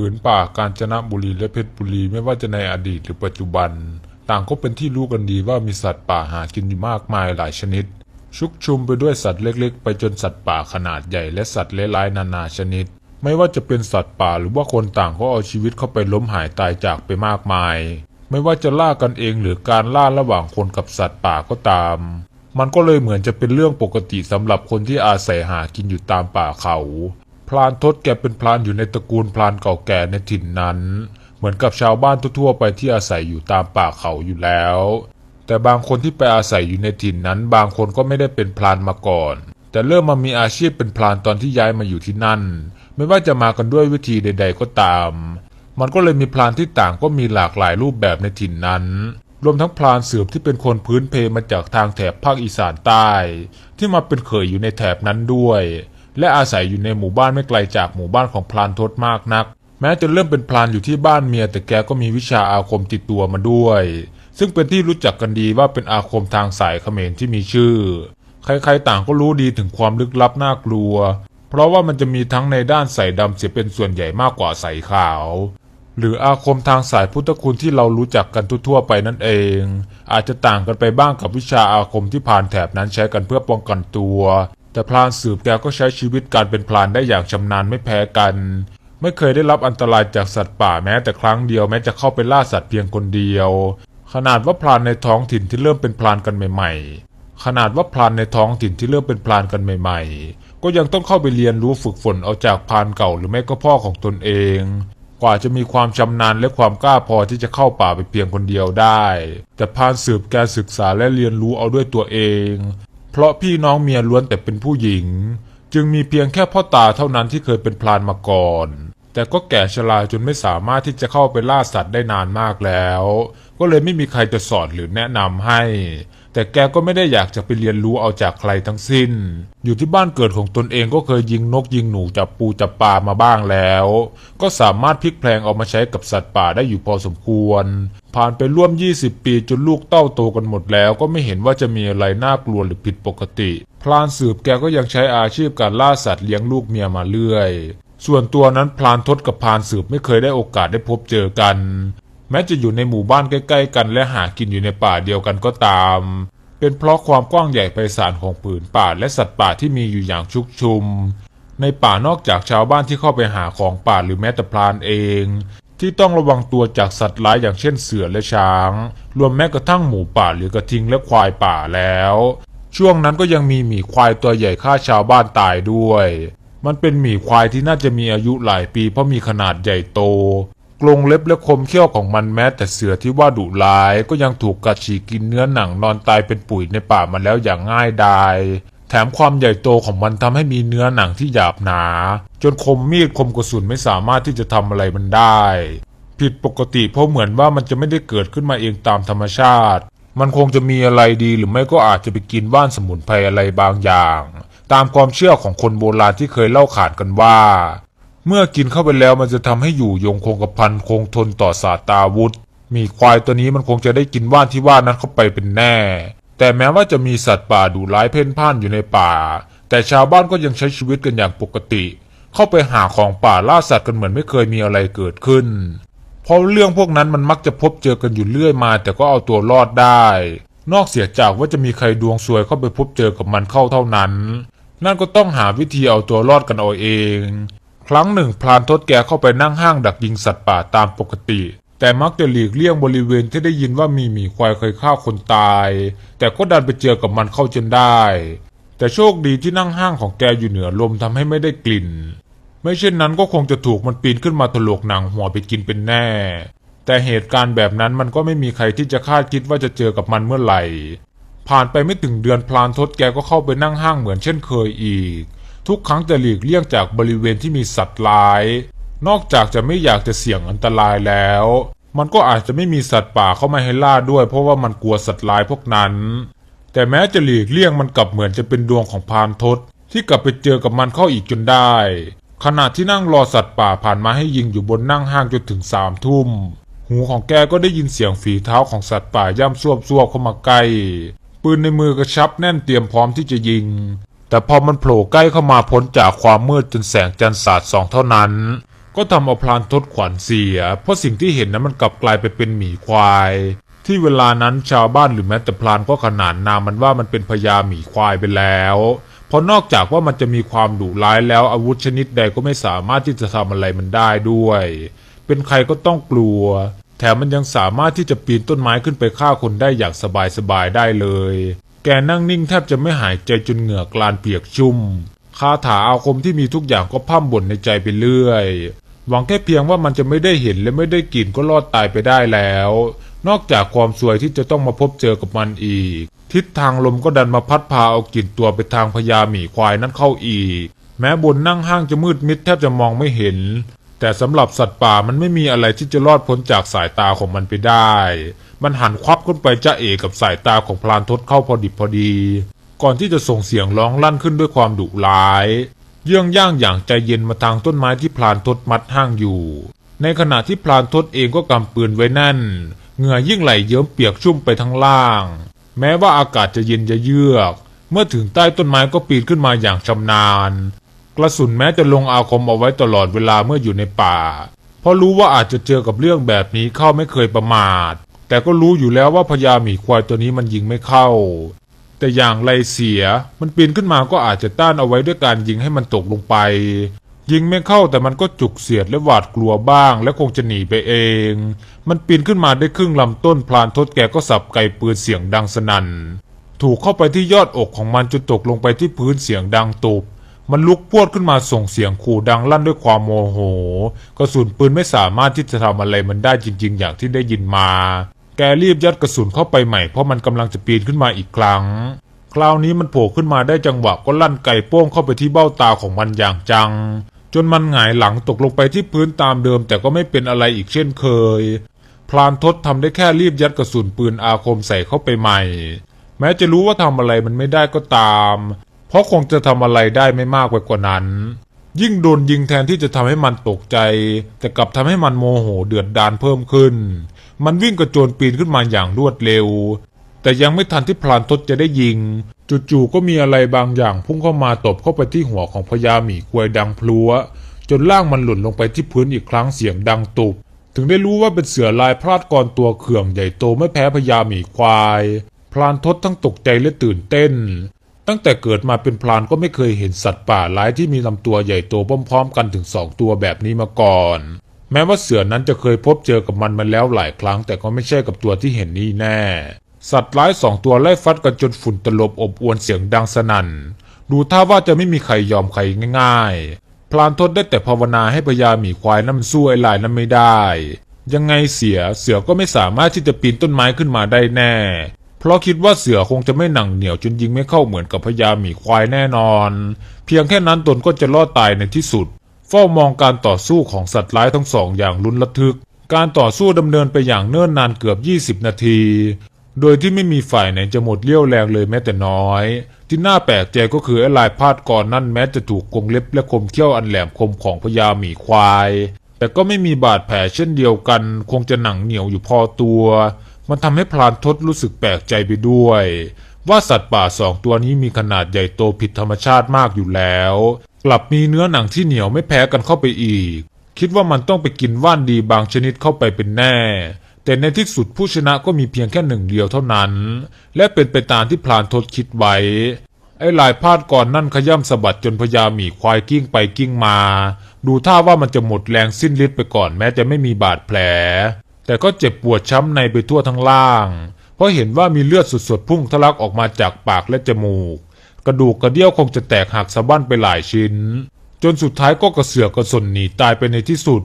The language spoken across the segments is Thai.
ผืนป่ากาญจนบุรีและเพชรบุรีไม่ว่าจะในอดีตหรือปัจจุบัน ต่างก็เป็นที่รู้กันดีว่ามีสัตว์ป่าหากินอยู่มากมายหลายชนิด ชุกชุมไปด้วยสัตว์เล็กๆ ไปจนสัตว์ป่าขนาดใหญ่และสัตว์เลื้อยนานาชนิด ไม่ว่าจะเป็นสัตว์ป่าหรือว่าคนต่างก็เอาชีวิตเข้าไปล้มหายตายจากไปมากมาย ไม่ว่าจะล่ากันเองหรือการล่าระหว่างคนกับสัตว์ป่าก็ตาม มันก็เลยเหมือนจะเป็นเรื่องปกติสำหรับคนที่อาศัยหากินอยู่ตามป่าเขา พรานทศแกเป็นพรานอยู่ในตระกูลพรานเก่าแก่ในถิ่นนั้น เหมือนกับชาวบ้านทั่วๆไปที่อาศัยอยู่ตามป่าเขาอยู่แล้ว แต่บางคนที่ไปอาศัยอยู่ในถิ่นนั้น บางคนก็ไม่ได้เป็นพรานมาก่อน แต่เริ่มมามีอาชีพเป็นพรานตอนที่ย้ายมาอยู่ที่นั่น ไม่ว่าจะมากันด้วยวิธีใด ๆ ก็ตาม มันก็เลยมีพรานที่ต่างก็มีหลากหลายรูปแบบในถิ่นนั้นรวมทั้งพรานสืบที่เป็นคนพื้นเพมาจากทางแถบภาคอีสานใต้ ที่มาเป็นเขยอยู่ในแถบนั้นด้วย และอาศัยอยู่ในหมู่บ้านไม่ไกลจากหมู่บ้านของพรานทศมากนัก แม้จะเริ่มเป็นพรานอยู่ที่บ้านเมียแต่แกก็มีวิชาอาคมติดตัวมาด้วย ซึ่งเป็นที่รู้จักกันดีว่าเป็นอาคมทางสายเขมรที่มีชื่อ ใครๆต่างก็รู้ดีถึงความลึกลับน่ากลัว เพราะว่ามันจะมีทั้งในด้านใส่ดำเสียเป็นส่วนใหญ่มากกว่าใส่ขาวหรืออาคมทางสายพุทธคุณที่เรารู้จักกันทั่วๆไปนั่นเอง อาจจะต่างกันไปบ้างกับวิชาอาคมที่ผ่านแถบนั้นใช้กันเพื่อป้องกันตัว แต่พรานสืบแกก็ใช้ชีวิตการเป็นพรานได้อย่างชำนาญไม่แพ้กัน ไม่เคยได้รับอันตรายจากสัตว์ป่าแม้แต่ครั้งเดียวแม้จะเข้าไปล่าสัตว์เพียงคนเดียว ขนาดว่าพรานในท้องถิ่นที่เริ่มเป็นพรานกันใหม่ๆ ขนาดว่าพรานในท้องถิ่นที่เริ่มเป็นพรานกันใหม่ ๆ ก็ยังต้องเข้าไปเรียนรู้ฝึกฝนเอาจากพรานเก่าหรือไม่ก็พ่อของตนเอง กว่าจะมีความชำนาญและความกล้าพอที่จะเข้าป่าไปเพียงคนเดียวได้ แต่พรานสืบแกศึกษาและเรียนรู้เอาด้วยตัวเอง เพราะพี่น้องเมียล้วนแต่เป็นผู้หญิง จึงมีเพียงแค่พ่อตาเท่านั้นที่เคยเป็นพรานมาก่อน แต่ก็แก่ชราจนไม่สามารถที่จะเข้าไปล่าสัตว์ได้นานมากแล้ว ก็เลยไม่มีใครจะสอนหรือแนะนำให้ แต่แกก็ไม่ได้อยากจะไปเรียนรู้เอาจากใครทั้งสิ้น อยู่ที่บ้านเกิดของตนเองก็เคยยิงนกยิงหนูจับปูจับปลามาบ้างแล้ว ก็สามารถพลิกแพลงเอามาใช้กับสัตว์ป่าได้อยู่พอสมควร ผ่านไปร่วม 20 ปีจนลูกเต้าโตกันหมดแล้วก็ไม่เห็นว่าจะมีอะไรน่ากลัวหรือผิดปกติ พลานสืบแกก็ยังใช้อาชีพการล่าสัตว์เลี้ยงลูกเมียมาเรื่อย ส่วนตัวนั้นพลานทศกับพลานสืบไม่เคยได้โอกาสได้พบเจอกัน แม้จะอยู่ในหมู่บ้านใกล้ ๆ กันและหากินอยู่ในป่าเดียวกันก็ตาม เป็นเพราะความกว้างใหญ่ไพศาลของผืนป่าและสัตว์ป่าที่มีอยู่อย่างชุกชุม ในป่านอกจากชาวบ้านที่เข้าไปหาของป่าหรือแม้แต่พลานเอง ที่ต้องระวังตัวจากสัตว์ร้ายอย่างเช่นเสือและช้าง รวมแม้กระทั่งหมูป่าหรือกระทิงและควายป่าแล้ว ช่วงนั้นก็ยังมีหมีควายตัวใหญ่ฆ่าชาวบ้านตายด้วย มันเป็นหมีควายที่น่าจะมีอายุหลายปีเพราะมีขนาดใหญ่โตกรงเล็บและคมเขี้ยวของมันแม้แต่เสือที่ว่าดุร้าย ก็ยังถูกกัดฉีกกินเนื้อหนังนอนตายเป็นปุ๋ยในป่ามาแล้วอย่างง่ายดาย แถมความใหญ่โตของมันทำให้มีเนื้อหนังที่หยาบหนา จนคมมีดคมกระสุนไม่สามารถที่จะทำอะไรมันได้ ผิดปกติเพราะเหมือนว่ามันจะไม่ได้เกิดขึ้นมาเองตามธรรมชาติ มันคงจะมีอะไรดีหรือไม่ก็อาจจะไปกินว่านสมุนไพรอะไรบางอย่าง ตามความเชื่อของคนโบราณที่เคยเล่าขานกันว่า เมื่อกินเข้าไปแล้วมันจะทำให้อยู่ยงคงกระพันคงทนต่อสาตาวุธมีควายตัวนี้มันคงจะได้กินว่านที่ว่านั้นเข้าไปเป็นแน่ แต่แม้ว่าจะมีสัตว์ป่าดุร้ายเพ่นพ่านอยู่ในป่า แต่ชาวบ้านก็ยังใช้ชีวิตกันอย่างปกติ เข้าไปหาของป่าล่าสัตว์กันเหมือนไม่เคยมีอะไรเกิดขึ้น เพราะเรื่องพวกนั้นมันมักจะพบเจอกันอยู่เรื่อยมา แต่ก็เอาตัวรอดได้ นอกเสียจากว่าจะมีใครดวงซวยเข้าไปพบเจอกับมันเข้าเท่านั้น นั่นก็ต้องหาวิธีเอาตัวรอดกันเอาเอง ครั้งหนึ่งพลานทศแกเข้าไปนั่งห้างดักยิงสัตว์ป่าตามปกติ แต่มักจะหลีกเลี่ยงบริเวณที่ได้ยินว่ามีหมีควายเคยฆ่าคนตาย แต่ก็ดันไปเจอกับมันเข้าจนได้ แต่โชคดีที่นั่งห้างของแกอยู่เหนือลมทำให้ไม่ได้กลิ่น ไม่เช่นนั้นก็คงจะถูกมันปีนขึ้นมาถลกหนังหัวไปกินเป็นแน่ แต่เหตุการณ์แบบนั้นมันก็ไม่มีใครที่จะคาดคิดว่าจะเจอกับมันเมื่อไหร่ ผ่านไปไม่ถึงเดือนพลานทศแกก็เข้าไปนั่งห้างเหมือนเช่นเคยอีก ทุกครั้งจะหลีกเลี่ยงจากบริเวณที่มีสัตว์ร้าย นอกจากจะไม่อยากจะเสี่ยงอันตรายแล้ว มันก็อาจจะไม่มีสัตว์ป่าเข้ามาให้ล่าด้วย เพราะว่ามันกลัวสัตว์ร้ายพวกนั้น แต่แม้จะหลีกเลี่ยงมันกลับเหมือนจะเป็นดวงของพานทศที่กลับไปเจอกับมันเข้าอีกจนได้ ขณะที่นั่งรอสัตว์ป่าผ่านมาให้ยิงอยู่บนนั่งห้างจนถึงสามทุ่ม หูของแกก็ได้ยินเสียงฝีเท้าของสัตว์ป่าย่ำซวบซวบๆเข้ามาใกล้ปืนในมือกระชับแน่นเตรียมพร้อมที่จะยิง แต่พอมันโผล่ใกล้เข้ามาพ้นจากความมืดจนแสงจันทร์สาดส่องเท่านั้น ก็ทำเอาพลานทศขวัญเสีย เพราะสิ่งที่เห็นนั้นมันกลับกลายไปเป็นหมีควาย ที่เวลานั้นชาวบ้านหรือแม้แต่พลานก็ขนานนามมันว่ามันเป็นพญาหมีควายไปแล้ว เพราะนอกจากว่ามันจะมีความดุร้ายแล้วอาวุธชนิดใดก็ไม่สามารถที่จะทำอะไรมันได้ด้วย เป็นใครก็ต้องกลัว แถมมันยังสามารถที่จะปีนต้นไม้ขึ้นไปฆ่าคนได้อย่างสบายๆได้เลย แกนั่งนิ่งแทบจะไม่หายใจจนเหงื่อกลานเปียกชุ่มคาถาอาคมที่มีทุกอย่างก็พ่ำบ่นในใจไปเรื่อย หวังแค่เพียงว่ามันจะไม่ได้เห็นและไม่ได้กลิ่นก็รอดตายไปได้แล้ว นอกจากความสวยที่จะต้องมาพบเจอกับมันอีก ทิศทางลมก็ดันมาพัดพาเอากลิ่นตัวไปทางพญาหมีควายนั้นเข้าอีก แม้บนนั่งห้างจะมืดมิดแทบจะมองไม่เห็น แต่สำหรับสัตว์ป่ามันไม่มีอะไรที่จะรอดพ้นจากสายตาของมันไปได้ มันหันควับขึ้นไปจ้าเอกกับสายตาของพลานทศเข้าพอดิบพอดี ก่อนที่จะส่งเสียงร้องลั่นขึ้นด้วยความดุร้าย เยื่องย่างอย่างใจเย็นมาทางต้นไม้ที่พลานทศมัดห้างอยู่ ในขณะที่พลานทศเองก็กำปืนไว้แน่น เหงื่อยิ่งไหลเยิ้มเปียกชุ่มไปทั้งล่าง แม้ว่าอากาศจะเย็นจะเยือก เมื่อถึงใต้ต้นไม้ก็ปีนขึ้นมาอย่างชำนาญ กระสุนแม้จะลงอาคมเอาไว้ตลอดเวลาเมื่ออยู่ในป่า เพราะรู้ว่าอาจจะเจอกับเรื่องแบบนี้เข้าไม่เคยประมาท แต่ก็รู้อยู่แล้วว่าพญาหมีควายตัวนี้มันยิงไม่เข้า แต่อย่างไรเสีย มันปีนขึ้นมาก็อาจจะต้านเอาไว้ด้วยการยิงให้มันตกลงไป ยิงไม่เข้าแต่มันก็จุกเสียดและหวาดกลัวบ้าง และคงจะหนีไปเอง มันปีนขึ้นมาได้ครึ่งลำต้นพลานทศแกก็สับไกปืนเสียงดังสนั่นถูกเข้าไปที่ยอดอกของมันจนตกลงไปที่พื้นเสียงดังตุบมันลุกพวดขึ้นมาส่งเสียงขู่ดังลั่นด้วยความโมโห กระสุนปืนไม่สามารถที่จะทำอะไรมันได้จริง ๆ อย่างที่ได้ยินมา แกรีบยัดกระสุนเข้าไปใหม่เพราะมันกำลังจะปีนขึ้นมาอีกครั้ง คราวนี้มันโผล่ขึ้นมาได้จังหวะก็ลั่นไก่โป้งเข้าไปที่เบ้าตาของมันอย่างจัง จนมันหงายหลังตกลงไปที่พื้นตามเดิม แต่ก็ไม่เป็นอะไรอีกเช่นเคย พลานทศทำได้แค่รีบยัดกระสุนปืนอาคมใส่เข้าไปใหม่ แม้จะรู้ว่าทำอะไรมันไม่ได้ก็ตาม เพราะคงจะทำอะไรได้ไม่มากไปกว่านั้น ยิ่งโดนยิงแทนที่จะทำให้มันตกใจ แต่กลับทำให้มันโมโหเดือดดานเพิ่มขึ้น มันวิ่งกระโจนปีนขึ้นมาอย่างรวดเร็ว แต่ยังไม่ทันที่พลานทศจะได้ยิง จู่ๆก็มีอะไรบางอย่างพุ่งเข้ามาตบเข้าไปที่หัวของพญาหมีควยดังพลัว จนล่างมันหล่นลงไปที่พื้นอีกครั้งเสียงดังตุบ ถึงได้รู้ว่าเป็นเสือลายพลาดกรตัวเขื่องใหญ่โตไม่แพ้พญาหมีควาย พลานทศทั้งตกใจและตื่นเต้น ตั้งแต่เกิดมาเป็นพลานก็ไม่เคยเห็นสัตว์ป่าร้ายที่มีลำตัวใหญ่โตพร้อมๆ กันถึงสองตัวแบบนี้มาก่อน แม้ว่าเสือนั้นจะเคยพบเจอกับมันมาแล้วหลายครั้ง แต่ก็ไม่ใช่กับตัวที่เห็นนี่แน่ สัตว์ร้ายสองตัวไล่ฟัดกันจนฝุ่นตลบอบอวนเสียงดังสนั่น ดูท่าว่าจะไม่มีใครยอมใครง่ายๆ พลานทศได้แต่ภาวนาให้พญาหมีควายนั้นมันสู้ไอ้ลายนั้นไม่ได้ ยังไงเสียเสือก็ไม่สามารถที่จะปีนต้นไม้ขึ้นมาได้แน่ เพราะคิดว่าเสือคงจะไม่หนังเหนียวจนยิงไม่เข้าเหมือนกับพญาหมีควายแน่นอน เพียงแค่นั้นตนก็จะรอดตายในที่สุด เฝ้ามองการต่อสู้ของสัตว์ร้ายทั้งสองอย่างลุ้นระทึก การต่อสู้ดำเนินไปอย่างเนิ่นนานเกือบ 20 นาที โดยที่ไม่มีฝ่ายไหนจะหมดเลี้ยวแรงเลยแม้แต่น้อย ที่น่าแปลกใจก็คือไอ้ลายพาดก่อนนั่นแม้จะถูกกรงเล็บและคมเขี้ยวอันแหลมคมของพญาหมีควาย แต่ก็ไม่มีบาดแผลเช่นเดียวกัน คงจะหนังเหนียวอยู่พอตัว มันทำให้พลานทศรู้สึกแปลกใจไปด้วย ว่าสัตว์ป่าสองตัวนี้มีขนาดใหญ่โตผิดธรรมชาติมากอยู่แล้ว กลับมีเนื้อหนังที่เหนียวไม่แพ้กันเข้าไปอีก คิดว่ามันต้องไปกินว่านดีบางชนิดเข้าไปเป็นแน่ แต่ในที่สุดผู้ชนะก็มีเพียงแค่หนึ่งเดียวเท่านั้น และเป็นไปตามที่พลานทศคิดไว้ไอ้ลายพาดก่อนนั่นขย่ำสะบัดจนพญาหมีควายกิ้งไปกิ้งมา ดูท่าว่ามันจะหมดแรงสิ้นฤทธิ์ไปก่อนแม้จะไม่มีบาดแผล แต่ก็เจ็บปวดช้ำในไปทั่วทั้งล่าง เพราะเห็นว่ามีเลือดสดๆพุ่งทะลักออกมาจากปากและจมูก กระดูกกระเดี่ยวคงจะแตกหักสะบั้นไปหลายชิ้น จนสุดท้ายก็กระเสือกกระสนหนีตายไปในที่สุด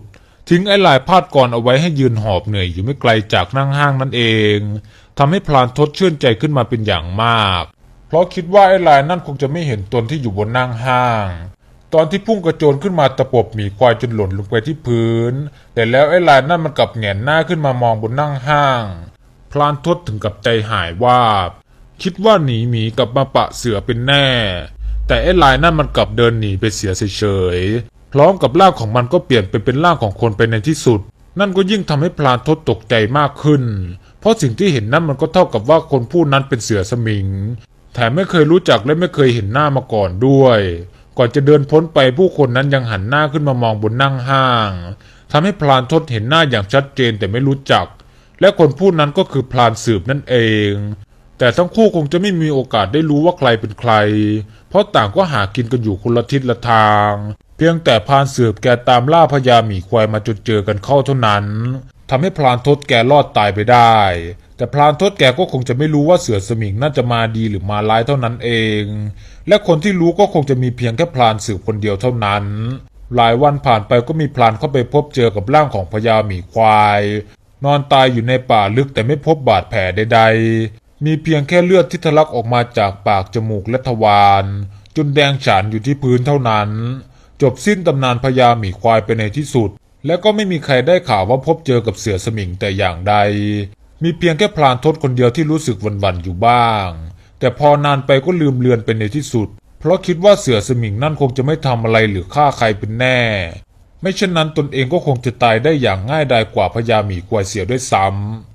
ทิ้งไอ้ลายพาดก่อนเอาไว้ให้ยืนหอบเหนื่อยอยู่ไม่ไกลจากนั่งห้างนั่นเองทำให้พลานทศชื่นใจขึ้นมาเป็นอย่างมาก เพราะคิดว่าไอ้ลายนั่นคงจะไม่เห็นตนที่อยู่บนนั่งห้าง ตอนที่พุ่งกระโจนขึ้นมาตะปบหมีควายจนหล่นลงไปที่พื้น แต่แล้วไอ้ลายนั่นมันกลับแงนหน้าขึ้นมามองบนนั่งห้าง พลานทศถึงกับใจหายว่าบ คิดว่าหนีหมีกลับมาปะเสือเป็นแน่ แต่ไอ้ลายนั่นมันกลับเดินหนีไปเสียเฉยๆพร้อมกับร่างของมันก็เปลี่ยนไปเป็นร่างของคนไปในที่สุด นั่นก็ยิ่งทำให้พลานทศตกใจมากขึ้น เพราะสิ่งที่เห็นนั่นมันก็เท่ากับว่าคนผู้นั้นเป็นเสือสมิง แถมไม่เคยรู้จักและไม่เคยเห็นหน้ามาก่อนด้วย ก่อนจะเดินพ้นไปผู้คนนั้นยังหันหน้าขึ้นมามองบนนั่งห้างทำให้พลานทศเห็นหน้าอย่างชัดเจนแต่ไม่รู้จัก และคนผู้นั้นก็คือพลานสืบนั่นเอง แต่ทั้งคู่คงจะไม่มีโอกาสได้รู้ว่าใครเป็นใคร เพราะต่างก็หากินกันอยู่คนละทิศละทาง เพียงแต่พลานสืบแกตามล่าพญาหมีควายมาจนเจอกันเข้าเท่านั้นทำให้พลานทศแกรอดตายไปได้ แต่พลานทศแกก็คงจะไม่รู้ว่าเสือสมิงน่าจะมาดีหรือมาร้ายเท่านั้นเอง และคนที่รู้ก็คงจะมีเพียงแค่พลานสืบคนเดียวเท่านั้น หลายวันผ่านไปก็มีพลานเข้าไปพบเจอกับร่างของพญาหมีควาย นอนตายอยู่ในป่าลึกแต่ไม่พบบาดแผลใดๆ มีเพียงแค่เลือดที่ทะลักออกมาจากปากจมูกและทวารจนแดงฉานอยู่ที่พื้นเท่านั้น จบสิ้นตำนานพญาหมีควายไปในที่สุด และก็ไม่มีใครได้ข่าวว่าพบเจอกับเสือสมิงแต่อย่างใด มีเพียงแค่พลานทศคนเดียวที่รู้สึกวันๆอยู่บ้าง แต่พอนานไปก็ลืมเลือนไปในที่สุด เพราะคิดว่าเสือสมิงนั่นคงจะไม่ทำอะไรหรือฆ่าใครเป็นแน่ ไม่เช่นนั้นตนเองก็คงจะตายได้อย่างง่ายดายกว่าพญาหมีควายเสียด้วยซ้ำ